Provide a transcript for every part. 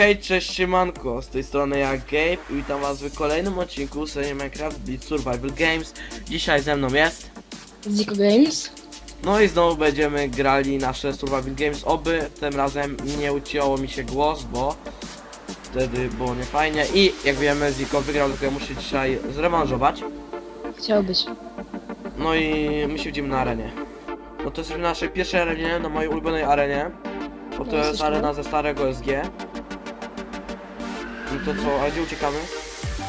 Hej, cześć, siemanko, z tej strony ja Gabe i witam was w kolejnym odcinku serii Minecraft Beat Survival Games. Dzisiaj ze mną jest, Zico Games. no i znowu będziemy grali nasze Survival Games, oby tym razem nie ucięło mi się głos, bo wtedy było niefajnie i jak wiemy Ziko wygrał, tylko ja muszę dzisiaj zrewanżować. Chciał być. No i my się widzimy na arenie. No to jesteśmy na naszej pierwszej arenie, na mojej ulubionej arenie. Bo to No, jest arena ze starego SG. No to co, a gdzie uciekamy?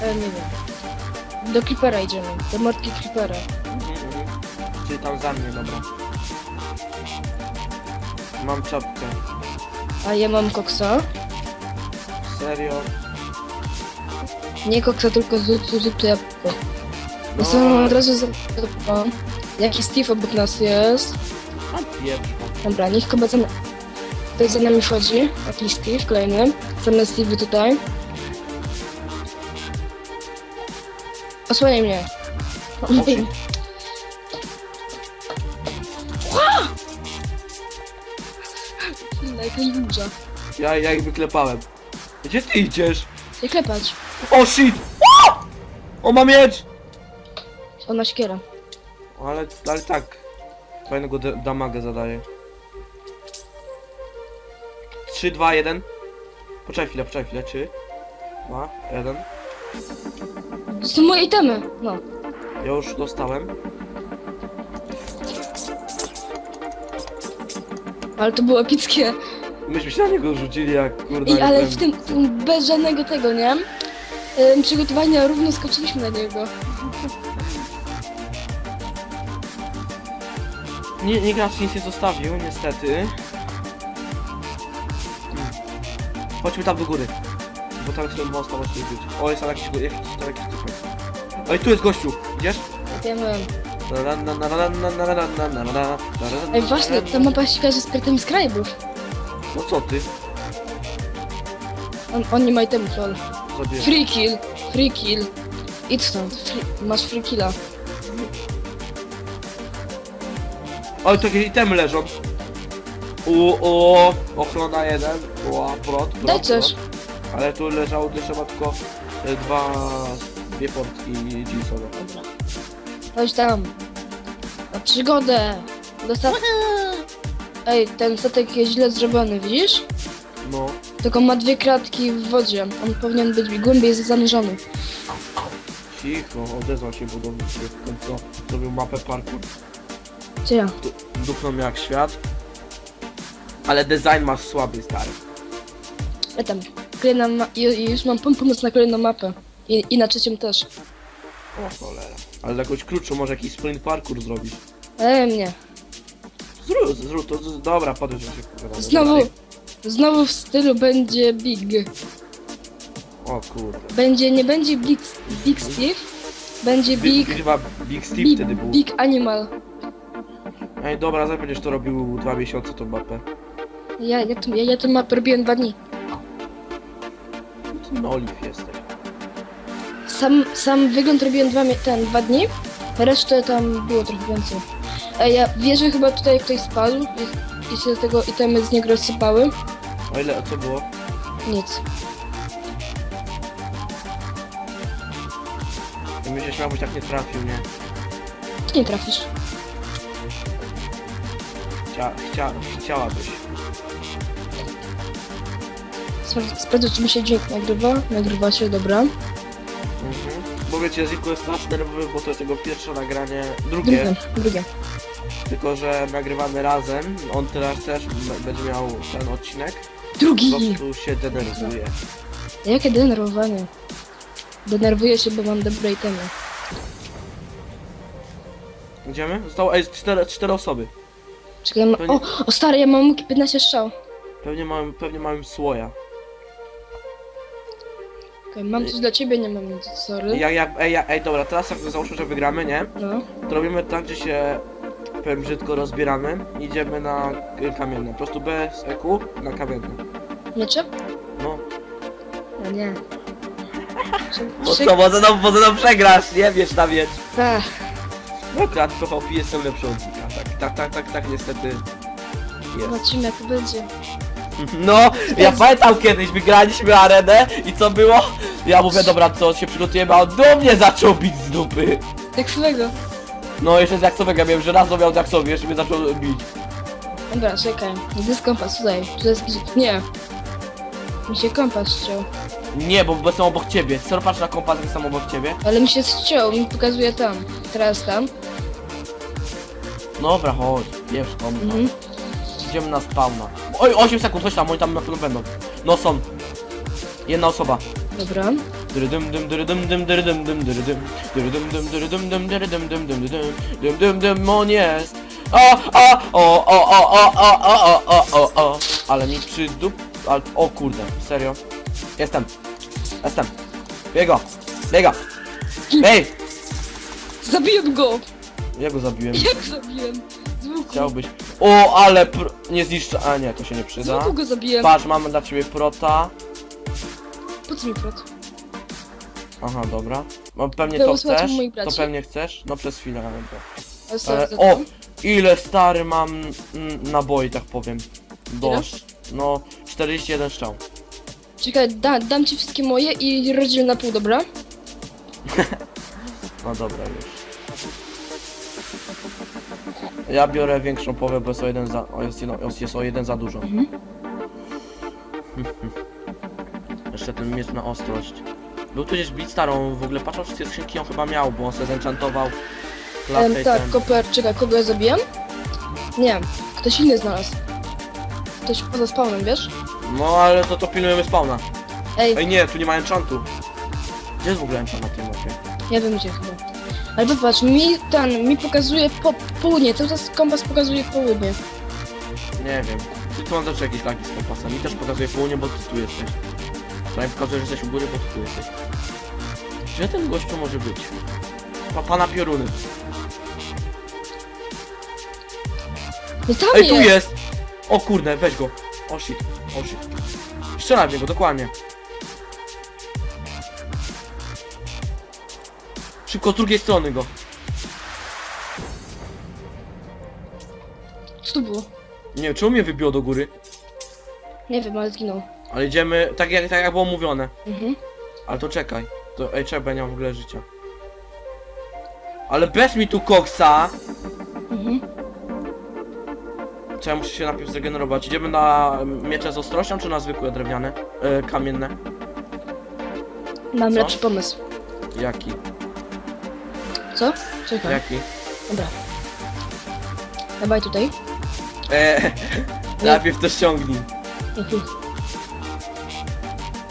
E, nie wiem. Do Creepera idziemy. Do mordki Creepera. Mhm, mhm. Czyli tam za mnie, dobra. Mam czapkę. A ja mam koksa. Serio? Nie koksa, tylko zrób zrób to jabłko. No. Sobie od razu zapytam. Jaki Steve obok nas jest? A pierwsza. Dobra, niech chyba za, ktoś za nami wchodzi. Jakiś Steve, kolejny. Zamiast Steve tutaj. Osłaniaj mnie. O, shit. Inna, jakaś burza. Ja, ja ich wyklepałem. Gdzie ty idziesz? Nie klepać. O shit! O! O ma miecz! Ona śkiera. Ale, ale tak. Fajnego de- damagę zadaje. 3, 2, 1. Poczekaj chwilę, poczekaj chwilę. 3, 2, 1. To są moje itemy. No. Ja już dostałem. Ale to było epickie. Myśmy się na niego rzucili jak kurde. I, ale jak w tym, tym bez żadnego tego, nie? Ym, przygotowania równo skoczyliśmy na niego. Nie, nikt nas nic nie zostawił, niestety. Chodźmy tam do góry bo tam są mocno mocno być. O, jest tam jakiś, jakiś, jakiś, jakiś. Oj, tu jest gościu, idziesz? Wiemy. Ej, właśnie, ta mapa świata z krytym z. No co ty? On, on nie ma itemów, lol. Zabiję. Free kill, free kill. Idź stąd, free, masz free killa. Oj, takie itemy leżą. U, o, ochrona jeden. Ła, prot, prot, Daj prot. coś. Ale tu leżało tu trzeba tylko e, dwa, dwie portki jeansowe. Dobra. Chodź tam. Na przygodę. Dostaw... Ej, ten statek jest źle zrobiony, widzisz? No. Tylko ma dwie kratki w wodzie. On powinien być głębiej zanurzony. Cicho, odezwał się budownik, ten co zrobił mapę parku. Gdzie ja? Dupnął jak świat. Ale design masz słaby, stary. Ja tam. Kolejna ma... i- i już mam pom- pomysł na kolejną mapę. I, I na trzecią też. O cholera. Ale za jakąś krótszą może jakiś sprint parkour zrobić. Ej, nie. Zrób, zrób to, z- dobra, podejrz się. pogadamy. Znowu, znowu w stylu będzie Big. O kurde. Będzie, nie będzie Big, big Steve, będzie Big, Big, chyba Big Steve big, wtedy był. big Animal. Ej, dobra, zaraz będziesz to robił dwa miesiące tą mapę. Ja, ja, tu, ja, ja tę mapę robiłem dwa dni. No oliw jesteś. Sam, sam wygląd robiłem dwa, ten, dwa dni, resztę tam było trochę więcej. Ej, ja wierzę chyba tutaj ktoś spadł i, i się do tego itemy z niego rozsypały. O ile, a co było? Nic. Ja myślę, że byś tak nie trafił, nie? Ty nie trafisz. Chcia, chcia, chciałabyś. Sprawdzę, czy mi się dźwięk nagrywa. Nagrywa się, dobra. Mhm. Bo wiecie, Ziku jest strasznie nerwowy, bo to jest jego pierwsze nagranie, drugie, Drugie, drugie. tylko że nagrywamy razem. On teraz też m- będzie miał ten odcinek. Po Drugi! prostu się denerwuje. Jakie denerwowanie. Denerwuję się, bo mam dobre itemy. Idziemy? Zostało, ej, cztery, cztery osoby. Czekaj, ja ma... To nie- o, o stary, ja mam łuki 15 strzał. Pewnie mam, pewnie mam słoja. Okej, mam coś dla ciebie, nie mam nic, sorry. Ja, ja, ej, ja, ej, dobra, teraz jak załóżmy, że wygramy, nie? No. To robimy tak, że się, powiem brzydko, rozbieramy. Idziemy na k- kamienne. Po prostu bez EQ na kamienne. Miecze? No. No nie. Bo co, bo ze mną, bo ze mną przegrasz, nie? Wiesz na miecz. Ach, No w PvP jestem lepszy od. Tak, tak, tak, tak, tak, niestety jest. zobaczymy jak to będzie. No, ja pamiętam kiedyś, wygraliśmy arenę i co było? Ja mówię, dobra, to się przygotujemy, a on do mnie zaczął bić z dupy. Tak swego. No, jeszcze z jaksowego, wiem, że raz miał z jaksowy, jeszcze mnie zaczął bić. Dobra, czekaj. Gdzie jest kompas? Tutaj. Tu jest gdzieś... Nie. Mi się kompas ściął. Nie, bo jestem obok ciebie. Skoro patrz na kompas, jestem obok ciebie. Ale mi się ściął, mi pokazuje tam. Teraz tam. Dobra, chodź, wiesz, kompas. Mhm. Idziemy na spawna. Oj, 8 sekund, chodź tam, oni tam na pewno będą. No są. Jedna osoba. Dobra. Dyrydym dym dyrydym dym dyrydym dym dyrydym dyrydym dym dyrydym dym dyrydym dym dym dym dym dym dym on jest. O, o, o, o, o, o, o, o, o, o, o, ale mi przydup... Ale, o kurde, serio. Jestem. Jestem. Biego. Biega. Ej! Zabiłem go! Ja go zabiłem. Jak zabiłem? Z łuku. Chciałbyś. O, ale pr... nie zniszczę. A nie, to się nie przyda. łuku go zabiłem. Patrz, mamy dla ciebie prota. Po co mi prot? Aha, dobra. No pewnie To chcesz. moich To pewnie chcesz. No przez chwilę, to. Ale za o! Ile stary mam mm, naboi, tak powiem. Do. No, 41 strzał. Czekaj, da, dam ci wszystkie moje i rozdziel na pół, dobra? No dobra, już. Ja biorę większą połowę, bo jest o jeden za. O, jest, jedno, jest, o jeden za dużo. Mhm. Jeszcze ten miecz na ostrość. Był tu gdzieś bić starą, w ogóle patrząc wszystkie skrzynki on chyba miał, bo on se zenchantował Em, i tak, koper, czekaj, kogo ja zabiłem? Nie, ktoś inny znalazł. Ktoś poza spawnem, wiesz? No ale to to pilnujemy spawna. Ej, Ej nie, tu nie ma enchantu. Gdzie jest w ogóle enchant na tym mapie? ja wiem gdzie chyba. Ale popatrz, mi ten, mi pokazuje po, południe, cały czas kompas pokazuje południe. Nie wiem. Ty tu mam też jakieś lagi z kompasem. Mi też pokazuje południe, bo ty tu jesteś. Przynajmniej pokazuje, że jesteś u góry, bo ty tu jesteś. Gdzie ten gościu może być? Pa, pana pioruny. No tam Ej, jest! tu jest! O kurde, weź go. O shit, o shit. Strzelaj w niego, dokładnie. Szybko z drugiej strony go. Co to było? Nie wiem, czemu mnie wybiło do góry? Nie wiem, ale zginął. Ale idziemy tak jak, tak jak było mówione. Mhm. Ale to czekaj. To ej, czekaj, bo ja nie mam w ogóle życia. Ale bez mi tu koksa! Mhm. Czekaj, muszę się najpierw zregenerować. Idziemy na miecze z ostrością, czy na zwykłe drewniane? E, kamienne. Mam Co? lepszy pomysł. Jaki? Co? Czekaj. Jaki? Dobra. Dawaj tutaj. E, najpierw to ściągnij.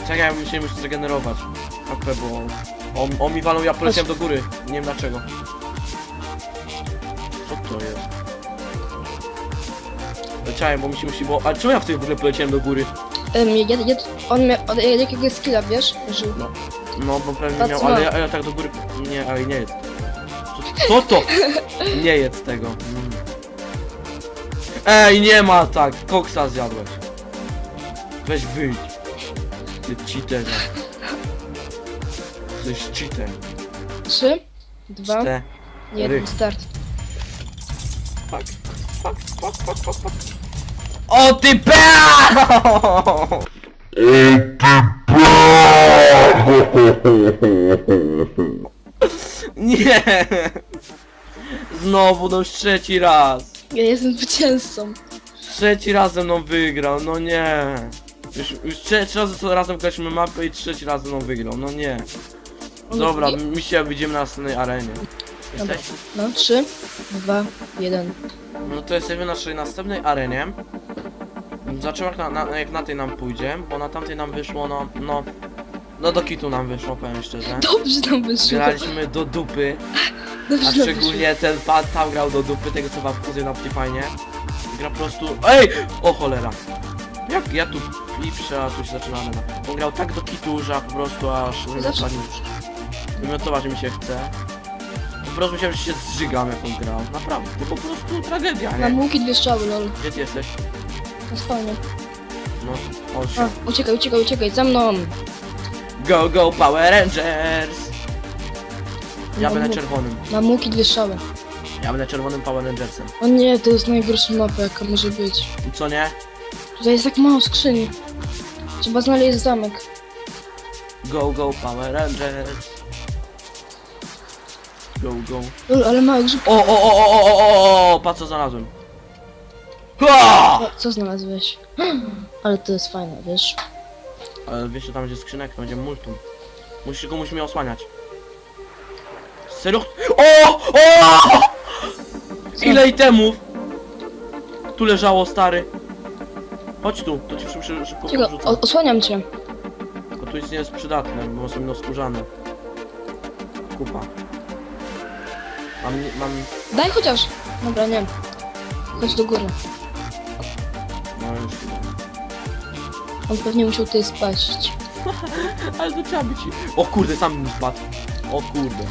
Czekaj, muszę się zregenerować. HP, bo... On, on mi walą, ja poleciałem do góry. Nie wiem dlaczego. Co to jest? Leciałem, bo mi się musi było... Ale czemu ja w tej w ogóle poleciałem do góry? Em, ja, ja, on miał od jakiegoś skilla, wiesz? Że... No, bo pewnie miał, ale ja, ja tak do góry... Nie, ale nie jest. Co, co to? Nie jedz tego. Ej, nie ma tak! Koksa zjadłeś. Weź wyjdź. Ty cheaterze. To jest cheater. Trzy, dwa, Cztery. jeden, start. Fuck, fuck, fuck, fuck, fuck, fuck. O ty pea! Nie! Znowu, no już trzeci raz. Ja jestem zwycięzcą. Trzeci raz ze mną wygrał, no nie. Już, już trzeci raz co razem graliśmy mapę i trzeci raz ze mną wygrał, no nie. Dobra, mi się widzimy na następnej arenie. Dobra. Jesteś? No, trzy, dwa, jeden. No to jesteśmy na naszej następnej arenie. Zobaczymy jak na, na, jak na tej nam pójdzie, bo na tamtej nam wyszło no, no, no do kitu nam wyszło, powiem szczerze. Dobrze tam wyszło. Graliśmy do dupy, Dobrze a nam szczególnie ten pan tam grał do dupy, tego co wam pokazuję na fajnie. Gra po prostu, ej, o cholera. Jak ja tu piprzę, a tu się zaczyna arena. On grał tak do kitu, że po prostu aż nie Zawsze- zapadnie. Wymiotować mi się chce. Po prostu myślałem, że się zżygam jak on grał. Naprawdę, to po prostu tragedia, Mam nie? łuki dwie strzały, lol. Gdzie ty jesteś? To jest fajnie. No. A, uciekaj, uciekaj, uciekaj, za mną. Go, go, Power Rangers! Ja będę czerwonym. Mam łuki dwie strzały. Ja będę czerwonym Power Rangersem. O nie, to jest najgorsza mapa, jaka może być. I co nie? Tutaj jest tak mało skrzyni. Trzeba znaleźć zamek. Go, go, Power Rangers. Go, go. Lol, ale mały grzyb. O, o, o, o, o, o, o, o, patrz co znalazłem. Ha! O, co znalazłeś? Ale to jest fajne, wiesz? Ale wiesz, że tam będzie skrzynek, to będzie multum. Musisz go musimy osłaniać. Serio? O! O! Ile itemów! Tu leżało, stary. Chodź tu, to ci szybko, szybko Czego? porzucę. O, osłaniam cię. Bo tu nic nie jest przydatne, bo są no skórzane. Kupa. Mam, mam, Daj chociaż. Dobra, nie. Chodź do góry. On pewnie musiał tutaj spaść. Ale to trzeba być... O kurde, sam mi spadł. O kurde.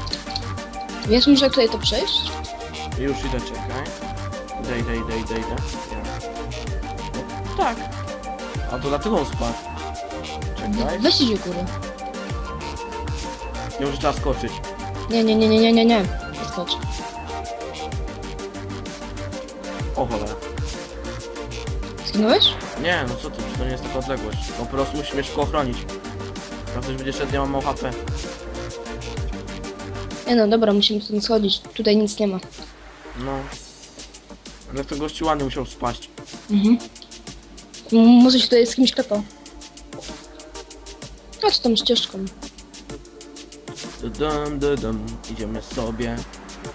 Wiesz może jak tutaj to przejść? Już idę, czekaj. Idę, idę, idę, idę, idę. Ja. No, tak. A to dlatego on spadł. Czekaj. Weź idź góry. Nie może trzeba skoczyć. Nie, nie, nie, nie, nie, nie, nie. Nie skocz. O cholera. Zginąłeś? Nie, no co ty, to nie jest taka odległość. Po prostu musimy szybko ochronić. Jak ktoś będzie szedł, ja mam mało HP. Nie no, dobra, musimy stąd schodzić. Tutaj nic nie ma. No. Ale to gościu ładnie musiał spaść. Mhm. M- może się tutaj z kimś klepał. Chodź tą ścieżką. Dum, dum, dum. Idziemy sobie.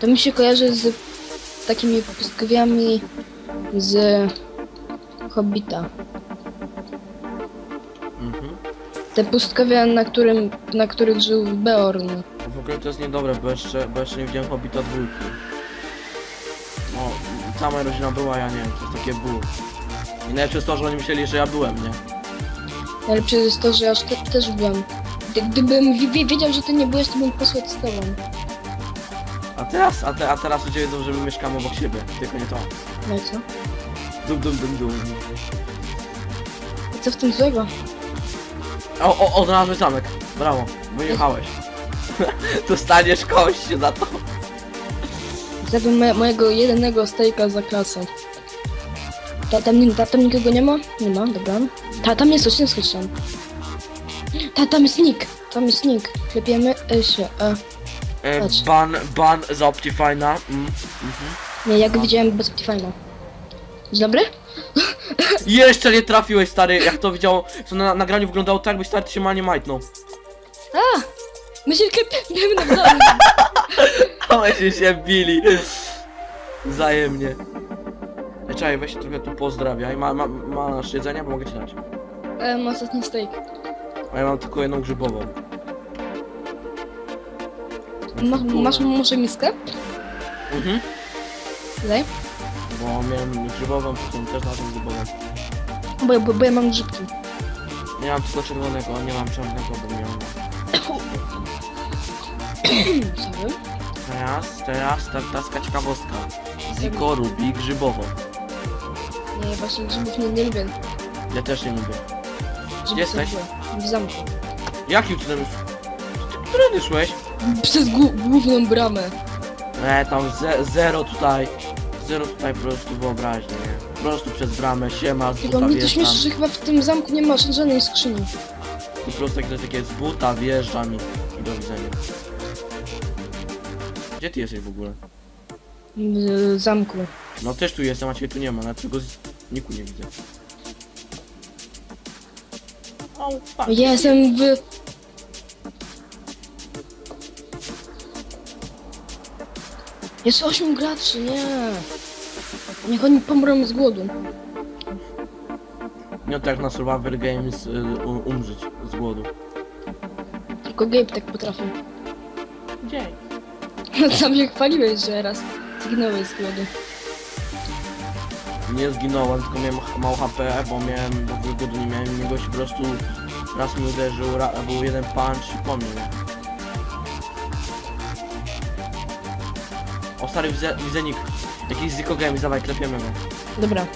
To mi się kojarzy z takimi pustkowiami z Hobbita. Mhm. Te pustkowia, na, którym, na których żył Beorn. W ogóle to jest niedobre, bo jeszcze, bo jeszcze nie widziałem Hobbita dwójki. No, cała moja rodzina była, ja nie wiem, to jest takie ból. I najlepsze jest to, że oni myśleli, że ja byłem, nie? Najlepsze jest to, że ja te, też byłem. Gdy- Gdybym wi- wi- wiedział, że ty nie byłeś, to bym poszedł z tobą. A teraz, a, te, a teraz ludzie wiedzą, że my mieszkamy obok siebie, tylko nie to. No i co? Dum, dum, dum, dum. Co w tym złego? O, o, o, znalazłeś zamek. Brawo, wyjechałeś. Dostaniesz kość za to. Zjadłem moje, mojego jedynego stejka za klasę. Ta, tam, ni- ta, tam nikogo nie ma? Nie ma, dobra. Ta, tam jest odcinek tam. Ta, tam jest nick. Tam jest nick. Klepiemy e, się. E. E, Patrz. ban, ban z Optifine'a. Mm. Mhm. Nie, ja go widziałem bez Optifine'a. Dzień dobry? Jeszcze nie trafiłeś, stary, jak to widział, to na nagraniu wyglądało tak, byś stary ty się ma nie majtnął. A! My się klepiemy nawzajem. A myśmy się bili. Wzajemnie. E, Czekaj, weź się trochę tu pozdrawiaj. Ma, ma, masz jedzenie, bo mogę ci dać. E, mam ostatni steak. A ja mam tylko jedną grzybową. Ma, masz może miskę? Mhm. Daj. Bo miałem grzybową, potem też znalazłem grzybową. Bo, bo, bo ja mam grzybki. Nie mam tylko czerwonego, nie mam czarnego, bo miałem. Sorry. Teraz, teraz, ta, ta ciekawostka. Ziko lubi grzybową. Nie, właśnie grzybów nie, nie lubię. Ja też nie lubię. Grzyby Jesteś? W zamku. Jakim cudem już... Ty, Którędy szłeś? Przez główną bramę. E, tam ze, zero tutaj. Zero tutaj po prostu wyobraźnie, nie? Po prostu przez bramę, siema, z Tylko buta mnie to wjeżdżam. śmieszy, że chyba w tym zamku nie ma żadnej skrzyni. Po prostu takie, takie z buta wjeżdżam i, i do widzenia. Gdzie ty jesteś w ogóle? W zamku. No też tu jestem, a ciebie tu nie ma, nawet tego z... niku nie widzę. O, fuck. Ja jestem w... Jest 8 graczy, nie. Niech oni pomrą z głodu. Nie tak na Survivor Games y, u- umrzeć z głodu. Tylko Gabe tak potrafi. Gdzie? No sam się chwaliłeś, że raz zginąłeś z głodu. Nie zginąłem, tylko miałem ch- mało HP, bo miałem, bo w głodu nie miałem i gość po prostu raz mi uderzył, ra, był jeden punch i po mnie, nie? O stary widzę, widzę nick. Jakiś Zico Games, dawaj, klepiemy go. Dobra.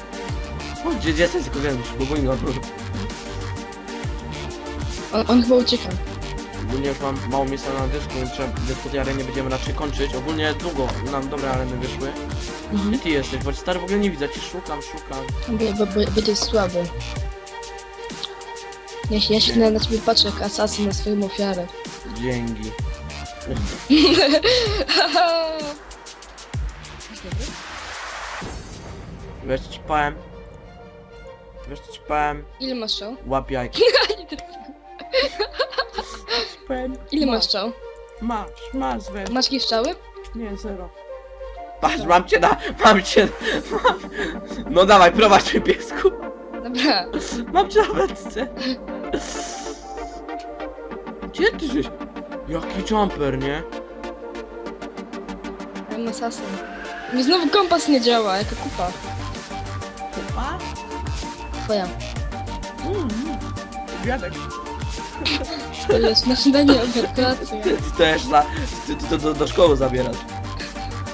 O, gdzie, gdzie jesteś Zico Games? Bo go nie ma. On, on chyba ucieka. ogólnie już mam mało miejsca na dysku, więc trzeba- po tej arenie będziemy raczej kończyć. Ogólnie długo nam dobre areny wyszły. Gdzie Mhm. ty jesteś? Bo stary w ogóle nie widzę, ci szukam, szukam. Bo, bo, bo, będzie słaby. Ja się, ja się na, na ciebie patrzę jak asasyn na swoją ofiarę. Dzięki. Wiesz co ci powiem? Wiesz co ci powiem? Ile masz strzał? Łap jajka. powiem. Ile masz strzał? Masz, masz, weź. Masz jakieś strzały? Nie, zero. Patrz, mam cię na... Mam cię... Mam... No dawaj, prowadź mnie piesku. Dobra. Mam cię na wędce. Gdzie ty żeś? Jaki jumper, nie? Ja mam asasyn. Mi znowu kompas nie działa, jaka kupa. Kupa? Twoja. Mm, Wiadek. To jest na śniadanie, obiad, kolację. Ty też na... Ty, ty to do, do szkoły zabierasz.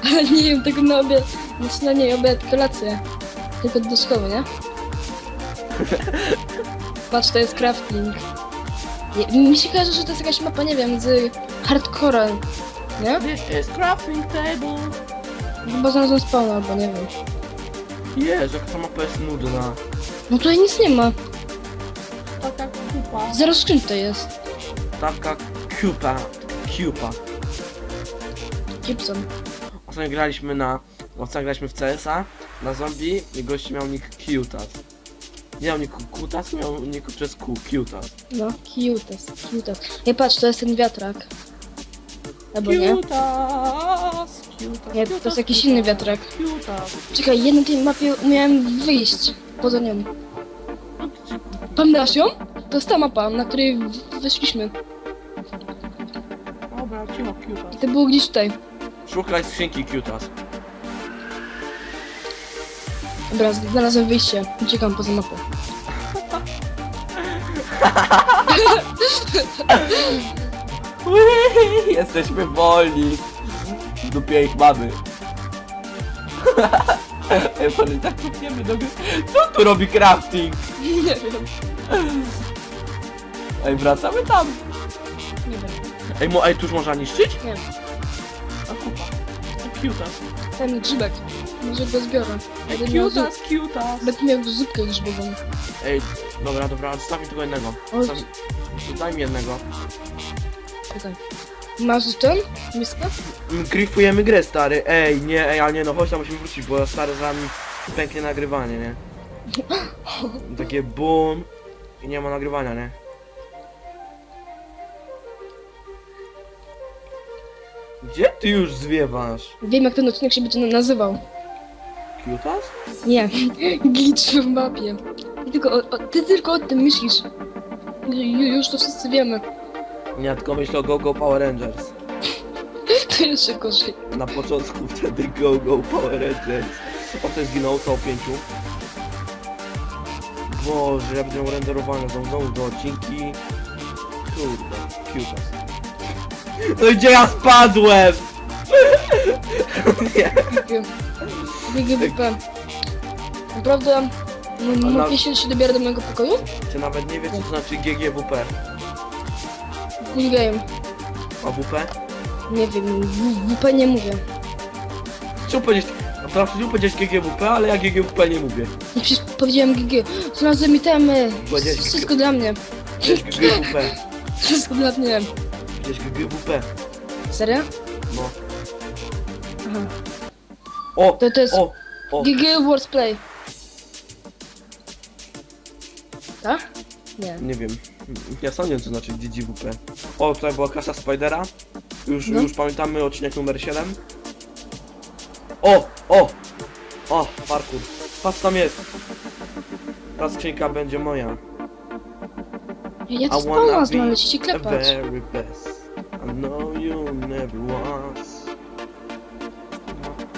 Ale nie jem tego na obiad, na śniadanie i obiad, kolację. Tylko do szkoły, nie? Patrz, to jest crafting. Nie, mi się kojarzy, że to jest jakaś mapa, nie wiem, z hardcora, nie? This is crafting table. Chyba znalazłem spawn albo nie wiem. Jezu, jaka ta mapa jest nudna. No tutaj nic nie ma. Taka kupa. Zero skrzyń to jest. Taka kupa. Kupa. Gibson. Ostatnio graliśmy na... Ostatnio graliśmy w CS-a na zombie i gość miał nick Cutas. Nie miał nick Kutas, miał nick przez Q, Cutas. No, cutas, cutas. Nie patrz, to jest ten wiatrak. Albo nie? Nie, to jest jakiś inny wiatrak. Czekaj, jedną tej mapie umiałem wyjść poza nią. Pamiętasz ją? To jest ta mapa, na której w- wyszliśmy. Dobra, cicho, Cutas. I to było gdzieś tutaj. Szukaj skrzynki Cutas. Dobra, znalazłem wyjście. Uciekam poza mapę. Jesteśmy wolni. W dupie ich mamy. Ej, patrz, tak kupniemy do gry. Co tu robi crafting? Nie wiem. Ej, wracamy tam. Nie wiem. Ej, mo, ej, tuż można niszczyć? Nie. A kupa. Cutas. Ten grzybek. Może go zbiorę. Będę miał, zup... Cutas, cutas. Będę miał zupkę grzybową. Ej, dobra, dobra, zostaw mi tylko jednego. Zostaw... Daj mi jednego. Czekaj. Masz ten? Miskę? Mm, Grifujemy grę, stary. Ej, nie, ej, ale nie, no chodź tam musimy wrócić, bo stary za mi pęknie nagrywanie, nie? Takie boom i nie ma nagrywania, nie? Gdzie ty już zwiewasz? Wiem jak ten odcinek się będzie nazywał. Cutas? Nie. Glitch w mapie. Ty tylko o, o, ty tylko o tym myślisz. Ju, już to wszyscy wiemy. Nie, tylko myślę o Go Go Power Rangers. To jeszcze gorzej. Na początku wtedy Go Go Power Rangers. O, to zginął, to o pięciu. Boże, ja będę miał renderowane, są znowu do odcinki. Kurde, Cutas. No i gdzie ja spadłem? Nie. GGWP. Naprawdę, m- A na- mogę się, się dobiera do mojego pokoju? Ty nawet nie wiesz co to znaczy GGWP. Full game. A WP? Nie wiem, w- WP nie mówię. Czemu powiedzieć? No teraz chciałbym powiedzieć GGWP, ale ja GGWP nie mówię. I przecież powiedziałem GG. Znalazłem itemy. Powiedziałeś Wszystko dla mnie. GGWP. Wszystko dla mnie. Gdzieś GGWP. Serio? No. Aha. O! To, to jest O! O! GG Wordplay. Tak? Nie. Nie wiem. Ja sam nie wiem co znaczy GGWP. O, tutaj była kasa Spidera. Już, No. już pamiętamy odcinek numer 7. O! O! O! Parkour. Patrz tam jest. Ta skrzynka będzie moja. Ja to I wanna spawna be znaleźć i się The klepać. very best. I know you never was.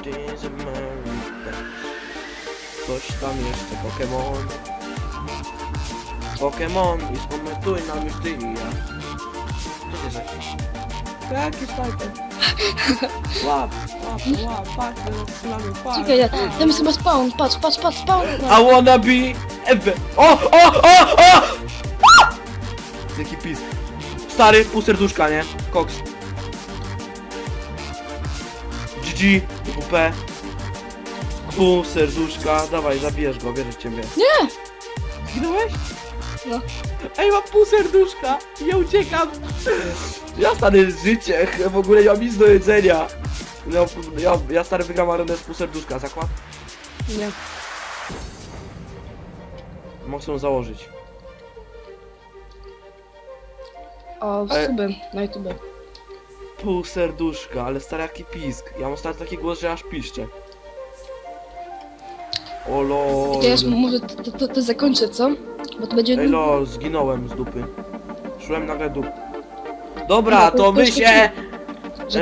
Is a very best? Coś tam jeszcze Pokémon. Pokémon i skomentuj nam już ty i ja. Co ty jesteś? Jaki snajper? Łap, łap, łap, patrz, strzelamy, patrz. Czekaj, ja, tam jest chyba spawn. Patrz, patrz, patrz, spawn. I wanna be Ebe. O, o, o, o! Jaki pis. Stary, pół serduszka, nie? Koks. GG, WP. Pół serduszka, dawaj, zabijesz go, wierzę w ciebie. Nie! Zginąłeś? No. Ej, mam pół serduszka, ja uciekam. Ja stary życie, w ogóle nie mam nic do jedzenia. Ja, ja, ja stary wygram arenę z pół serduszka, zakład? Nie. Mogę ją założyć. O, E. suby na YouTube. Pół serduszka, ale stary jaki pisk. Ja mam stary taki głos, że aż piszczę. O lol. Już może to, to, to zakończę, co? Bo to będzie... Ej lol, zginąłem z dupy. Szłem nagle dup. Dobra, No, to- my się... e.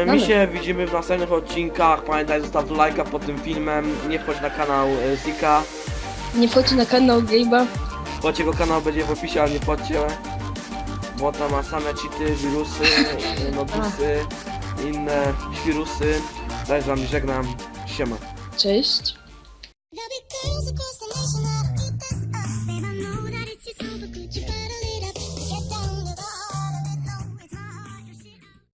My się widzimy w następnych odcinkach. Pamiętaj, zostaw lajka pod tym filmem. Nie wchodź na kanał e, Zika. Nie wchodźcie na kanał Gabe'a. Bo jego kanał będzie w opisie, ale nie wchodźcie. Bo tam ma same cheaty, wirusy, e, nobusy, inne świrusy. Daj z wami żegnam. Siema. Cześć.